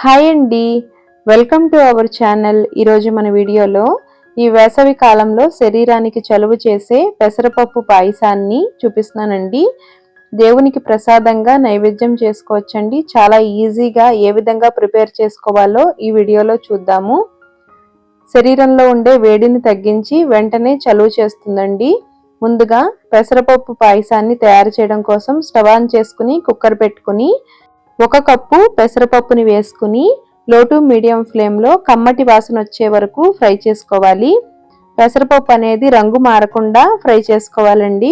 Hi అండి. Welcome to our channel. ఈరోజు మన వీడియోలో ఈ వేసవి కాలంలో శరీరానికి చలువ చేసే పెసరపప్పు పాయసాన్ని చూపిస్తున్నానండి. దేవునికి ప్రసాదంగా నైవేద్యం చేసుకోవచ్చండి. చాలా ఈజీగా ఏ విధంగా ప్రిపేర్ చేసుకోవాలో ఈ వీడియోలో చూద్దాము. శరీరంలో ఉండే వేడిని తగ్గించి వెంటనే చలువ చేస్తుందండి. ముందుగా పెసరపప్పు పాయసాన్ని తయారు చేయడం కోసం స్టవ్ ఆన్ చేసుకుని కుక్కర్ పెట్టుకుని ఒక కప్పు పెసరపప్పుని వేసుకుని లోటు మీడియం ఫ్లేమ్లో కమ్మటి వాసన వచ్చే వరకు ఫ్రై చేసుకోవాలి. పెసరపప్పు అనేది రంగు మారకుండా ఫ్రై చేసుకోవాలండి.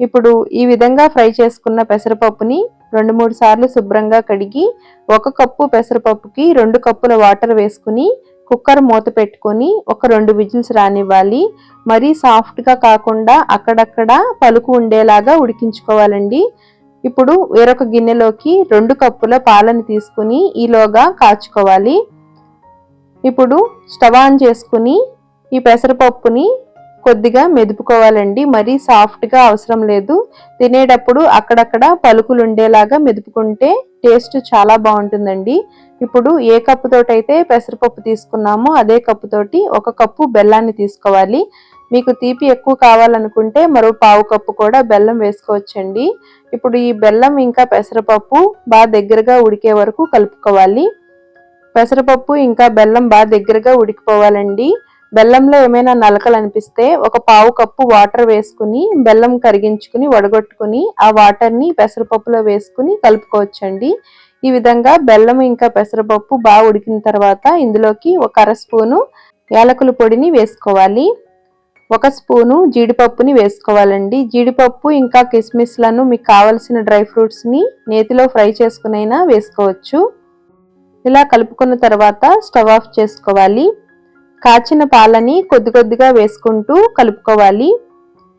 ఇప్పుడు ఈ విధంగా ఫ్రై చేసుకున్న పెసరపప్పుని రెండు మూడు సార్లు శుభ్రంగా కడిగి ఒక కప్పు పెసరపప్పుకి రెండు కప్పుల వాటర్ వేసుకుని కుక్కర్ మూత పెట్టుకొని ఒక రెండు విజిల్స్ రానివ్వాలి. మరీ సాఫ్ట్గా కాకుండా అక్కడక్కడ పలుకు ఉండేలాగా ఉడికించుకోవాలండి. ఇప్పుడు వేరొక గిన్నెలోకి రెండు కప్పుల పాలను తీసుకుని ఈలోగా కాచుకోవాలి. ఇప్పుడు స్టవ్ ఆన్ చేసుకుని ఈ పెసరపప్పుని కొద్దిగా మెదుపుకోవాలండి. మరీ సాఫ్ట్గా అవసరం లేదు. తినేటప్పుడు అక్కడక్కడ పలుకులు ఉండేలాగా మెదుపుకుంటే టేస్ట్ చాలా బాగుంటుందండి. ఇప్పుడు ఏ కప్పుతోటైతే పెసరపప్పు తీసుకున్నామో అదే కప్పుతోటి ఒక కప్పు బెల్లాన్ని తీసుకోవాలి. మీకు తీపి ఎక్కువ కావాలనుకుంటే మరో పావు కప్పు కూడా బెల్లం వేసుకోవచ్చండి. ఇప్పుడు ఈ బెల్లం ఇంకా పెసరపప్పు బాగా దగ్గరగా ఉడికే వరకు కలుపుకోవాలి. పెసరపప్పు ఇంకా బెల్లం బాగా దగ్గరగా ఉడికిపోవాలండి. బెల్లంలో ఏమైనా నలకలు అనిపిస్తే ఒక పావు కప్పు వాటర్ వేసుకుని బెల్లం కరిగించుకుని వడగొట్టుకుని ఆ వాటర్ని పెసరపప్పులో వేసుకుని కలుపుకోవచ్చండి. ఈ విధంగా బెల్లం ఇంకా పెసరపప్పు బాగా ఉడికిన తర్వాత ఇందులోకి ఒక అర స్పూను యాలకుల పొడిని వేసుకోవాలి. ఒక స్పూను జీడిపప్పుని వేసుకోవాలండి. జీడిపప్పు ఇంకా కిస్మిస్లను మీకు కావలసిన డ్రై ఫ్రూట్స్ని నేతిలో ఫ్రై చేసుకునైనా వేసుకోవచ్చు. ఇలా కలుపుకున్న తర్వాత స్టవ్ ఆఫ్ చేసుకోవాలి. కాచిన పాలని కొద్ది కొద్దిగా వేసుకుంటూ కలుపుకోవాలి.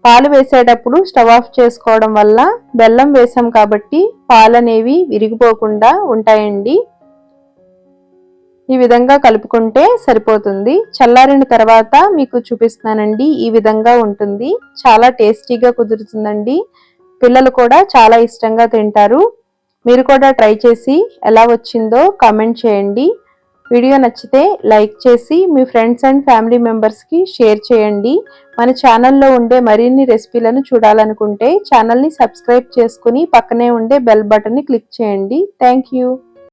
పాలు వేసేటప్పుడు స్టవ్ ఆఫ్ చేసుకోవడం వల్ల బెల్లం వేసాం కాబట్టి పాలు అనేవి విరిగిపోకుండా ఉంటాయండి. ఈ విధంగా కలుపుకుంటే సరిపోతుంది. చల్లారిన తర్వాత మీకు చూపిస్తున్నానండి ఈ విధంగా ఉంటుంది. చాలా టేస్టీగా కుదురుతుందండి. పిల్లలు కూడా చాలా ఇష్టంగా తింటారు. మీరు కూడా ట్రై చేసి ఎలా వచ్చిందో కామెంట్ చేయండి. వీడియో నచ్చితే లైక్ చేసి మీ ఫ్రెండ్స్ అండ్ ఫ్యామిలీ మెంబర్స్కి షేర్ చేయండి. మన ఛానల్లో ఉండే మరిన్ని రెసిపీలను చూడాలనుకుంటే ఛానల్ని సబ్స్క్రైబ్ చేసుకుని పక్కనే ఉండే బెల్ బటన్ని క్లిక్ చేయండి. Thank you.